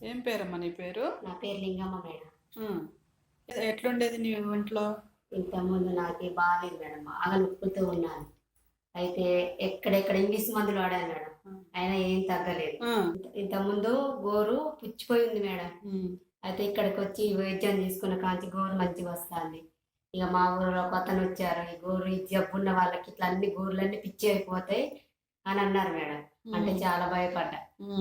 ఏం పేరమ్మా నీ పేరు? నా పేరు లింగమ్మ మేడం. ఎట్లుండేది నీ ఒంట్లో? ఇంతకుముందు నాకు బాగాలేదు మేడం. బాగా నొప్పులతో ఉన్నాను. అయితే ఎక్కడెక్కడ ఇంగ్లీష్ మందులు వాడాను మేడం. అయినా ఏం తగ్గలేదు. ఇంతకుముందు గోరు పుచ్చిపోయి ఉంది మేడం. అయితే ఇక్కడికి వచ్చి వైద్యం తీసుకున్న కాంచి గోరు మంచిగా వస్తుంది. ఇక మా ఊరిలో ఒక అతను వచ్చారు ఈ గోరు ఈ జబ్బు ఉన్న వాళ్ళకి ఇట్లా అన్ని గోర్లన్నీ పిచ్చి అయిపోతాయి. అని అన్నారు మేడం అంటే చాలా భయపడ్డా.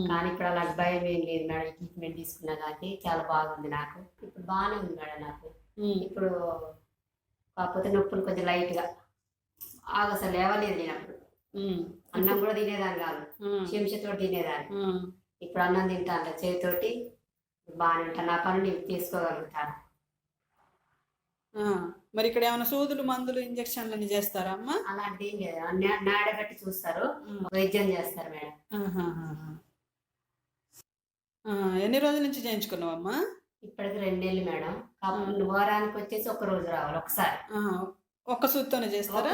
కానీ ఇప్పుడు అలాంటి భయం ఏం లేదు మేడం ట్రీట్మెంట్ తీసుకున్నా కాబట్టి చాలా బాగుంది నాకు ఇప్పుడు బాగానే ఉంది మేడం నాకు. ఇప్పుడు కాకపోతే నొప్పులు కొంచెం లైట్గా బాగా అసలు లేవలేదు నేను అప్పుడు. అన్నం కూడా తినేదాన్ని కాదు. చెంచతో తినేదాన్ని. ఇప్పుడు అన్నం తింటాను చేతితోటి బాగానే ఉంటాను నా పని నేను. మరి ఇక్కడ ఏమైనా సూదులు మందులు ఇంజక్షన్లు అని చేస్తారా అమ్మా? అలాంటిది ఏం లేదు. నాడబెట్టి చూస్తారు. వైద్యం చేస్తారు మేడం. ఎన్ని రోజుల నుంచి చేయించుకున్నావమ్మా ఇప్పటికి రెండేళ్ళు మేడం. వారానికి వచ్చేసి ఒక రోజు రావాలి ఒకసారి. ఒక్క సూత్తోనే చేస్తారా?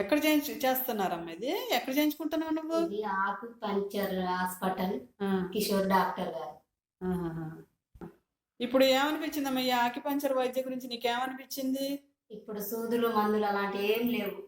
ఎక్కడ చేయించు చేస్తున్నారమ్మా ఇది? ఎక్కడ చేయించుకుంటున్నావు నువ్వు? ఆకు పంచర్ హాస్పిటల్ కిషోర్ డాక్టర్ గారు. ఇప్పుడు ఏమనిపించిందమ్మా ఈ ఆకిపంచర్ వైద్య గురించి నీకేమనిపించింది? ఇప్పుడు సూదులు మందులు అలాంటివి ఏం లేవు.